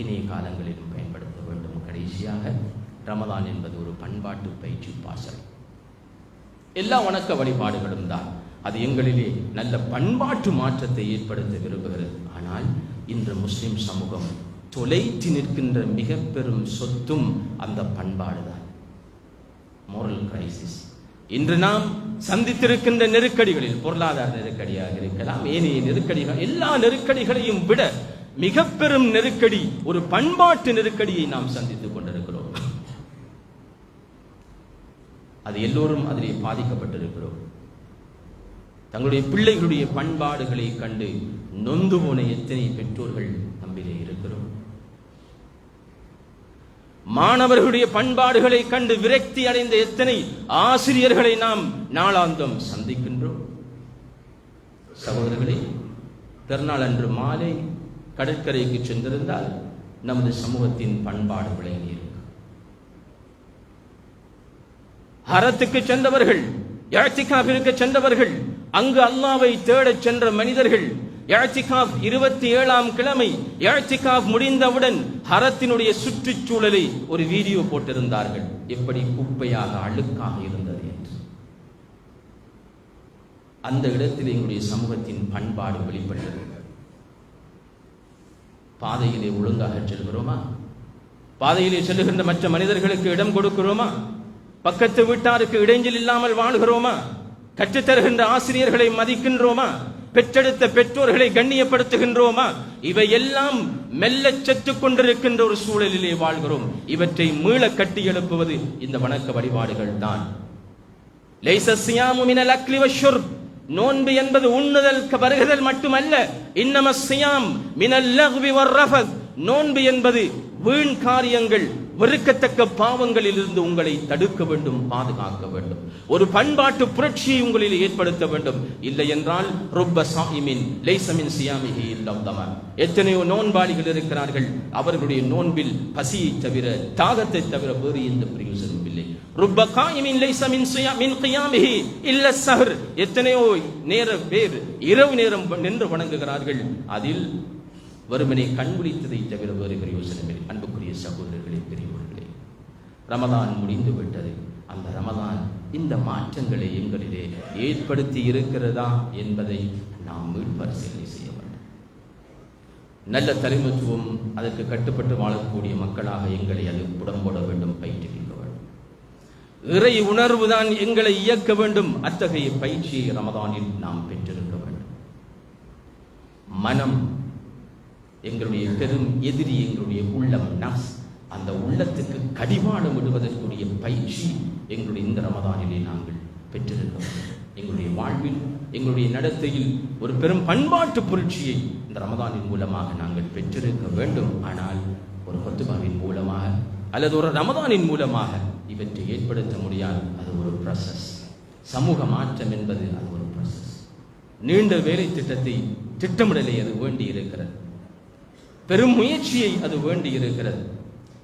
இனிய காலங்களிலும் பயன்படுத்த வேண்டும். கடைசியாக ரமதான் என்பது ஒரு பண்பாட்டு பயிற்சி பாசறை. எல்லா வணக்க வழிபாடுகளும் தான். அது எங்களிலே நல்ல பண்பாட்டு மாற்றத்தை ஏற்படுத்த விரும்புகிறது. ஆனால் இன்று முஸ்லிம் சமூகம் தொலைத்து நிற்கின்ற மிக பெரும் சொத்தும் அந்த பண்பாடு தான். மோரல் கிரைசிஸ் இன்று நாம் சந்தித்திருக்கின்ற நெருக்கடிகளில் பொருளாதார நெருக்கடியாக இருக்கலாம் ஏனைய நெருக்கடிகள் எல்லா நெருக்கடிகளையும் விட மிக பெரும் நெருக்கடி ஒரு பண்பாட்டு நெருக்கடியை நாம் சந்தித்துக் கொண்டிருக்கிறோம். அது எல்லோரும் அதிலே பாதிக்கப்பட்டிருக்கிறோம். தங்களுடைய பிள்ளைகளுடைய பண்பாடுகளை கண்டு நொந்து போன எத்தனை பெற்றோர்கள் நம்பிலே இருக்கிறோம். மாணவர்களுடைய பண்பாடுகளை கண்டு விரக்தி அடைந்த எத்தனை ஆசிரியர்களை நாம் நாளாந்தம் சந்திக்கின்றோம். சகோதரர்களே பிறநாள் அன்று மாலை கடற்கரைக்கு சென்றிருந்தால் நமது சமூகத்தின் பண்பாடு விளங்கியிருக்கும் ஹரத்துக்கு சென்றவர்கள் யாழ்த்திகாவிற்கு சென்றவர்கள் அங்கு அல்லாவை தேடச் சென்ற மனிதர்கள் யாழ்த்திகாப் இருபத்தி ஏழாம் கிழமை யாழ்த்திகாப் முடிந்தவுடன் ஹரத்தினுடைய சுற்றுச்சூழலை ஒரு வீடியோ போட்டிருந்தார்கள். எப்படி குப்பையாக அழுக்காக இருந்தது என்று. அந்த இடத்தில் எங்களுடைய சமூகத்தின் பண்பாடு வெளிப்பட்டது. பாதையிலே ஒழுங்காக செல்கிறோமா? பாதையிலே செல்லுகின்ற மற்ற மனிதர்களுக்கு இடம் கொடுக்கிறோமா? பக்கத்து வீட்டாருக்கு இடைஞ்சல் இல்லாமல் வாழ்கிறோமா? கற்றுத்தருகின்ற ஆசிரியர்களை மதிக்கின்றோமா? பெற்றெடுத்த பெற்றோர்களை கண்ணியப்படுத்துகின்றோமா? இவை எல்லாம் மெல்ல செத்துக் கொண்டிருக்கின்ற ஒரு சூழலிலே வாழ்கிறோம். இவற்றை மீள கட்டி எழுப்புவது இந்த வணக்க வழிபாடுகள் தான். லைச சியாமு மினல் நோன்பு என்பது உண்ணுதல் வருகுதல் மட்டுமல்ல இன்னம சியாம் மினல் லஹ்வி வர்ரஃபத் நோன்பு என்பது வீண் காரியங்கள் வெறுக்கத்தக்க பாவங்களில் இருந்து உங்களை தடுக்க வேண்டும் பாதுகாக்க வேண்டும். ஒரு பண்பாட்டு புரட்சியை உங்களில் ஏற்படுத்த வேண்டும். இல்லை என்றால் ருப்ப சாயிமின் லைசமின் சியாமிகி இல்லவ்தம எத்தனையோ நோன்பாளிகள் இருக்கிறார்கள் அவர்களுடைய நோன்பில் பசியை தவிர தாகத்தை தவிர வேறு எந்த பிரயோஜனம் ருப்ப காயமின் லைசமின் மின் கியாமிஹி இல்ல சஹர். எத்தனையோ நேர பேர் இரவு நேரம் நின்று வணங்குகிறார்கள். அதில் வறுமனை கண்விழித்ததை தவிர வேறு பிரயோசனமில்லை அன்புக்குரிய சகோதரர்களே பெரியவர்களே ரமதான் முடிந்து விட்டது. அந்த ரமதான் இந்த மாற்றங்களை எங்களிலே ஏற்படுத்தி இருக்கிறதா என்பதை நாம் மீள்பரிசீலனை செய்ய வேண்டும். நல்ல தலைமைத்துவம் அதற்கு கட்டுப்பட்டு வாழக்கூடிய மக்களாக எங்களை அது உடம்போட வேண்டும் பயிற்றுவிக்க இறை உணர்வு தான் எங்களை இயக்க வேண்டும். அத்தகைய பயிற்சியை ரமதானில் நாம் பெற்றிருக்க வேண்டும். மனம் எங்களுடைய பெரும் எதிரி எங்களுடைய உள்ளம் நப்ஸ் அந்த உள்ளத்துக்கு கடிவாளம் விடுவதற்குரிய பயிற்சி எங்களுடைய இந்த ரமதானிலே நாங்கள் பெற்றிருக்கிறோம் எங்களுடைய வாழ்வில் எங்களுடைய நடத்தையில் ஒரு பெரும் பண்பாட்டு புரட்சியை இந்த ரமதானின் மூலமாக நாங்கள் பெற்றிருக்க வேண்டும். ஆனால் ஒரு கொத்துபாவின் மூலமாக அல்லது ஒரு ரமதானின் மூலமாக இவற்றை ஏற்படுத்த முடியாது. அது ஒரு ப்ராசஸ் சமூக மாற்றம் என்பது அது ஒரு ப்ராசஸ் நீண்ட வேலை திட்டத்தை திட்டமிடலை அது வேண்டி இருக்கிறது. பெரும் முயற்சியை அது வேண்டி இருக்கிறது.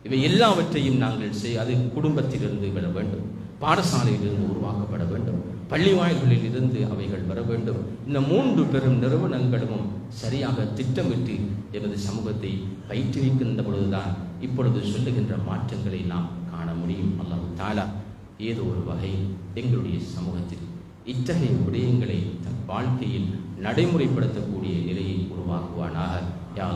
இவை எல்லாவற்றையும் நாங்கள் செய் அது குடும்பத்திலிருந்து விட வேண்டும். பாடசாலையிலிருந்து உருவாக்கப்பட வேண்டும். பள்ளிவாய்களில் இருந்து அவைகள் வர வேண்டும். இந்த மூன்று பெரும் நிறுவனங்களும் சரியாக திட்டமிட்டு எனது சமூகத்தை பயிற்றுவிக்கின்ற பொழுதுதான் இப்பொழுது சொல்லுகின்ற மாற்றங்களை நாம் காண முடியும். அல்லாஹ் தாலா ஏதோ ஒரு வகையில் எங்களுடைய சமூகத்தில் இத்தகைய விடயங்களை தன் வாழ்க்கையில் நடைமுறைப்படுத்தக்கூடிய நிலையை உருவாக்குவானாக. யா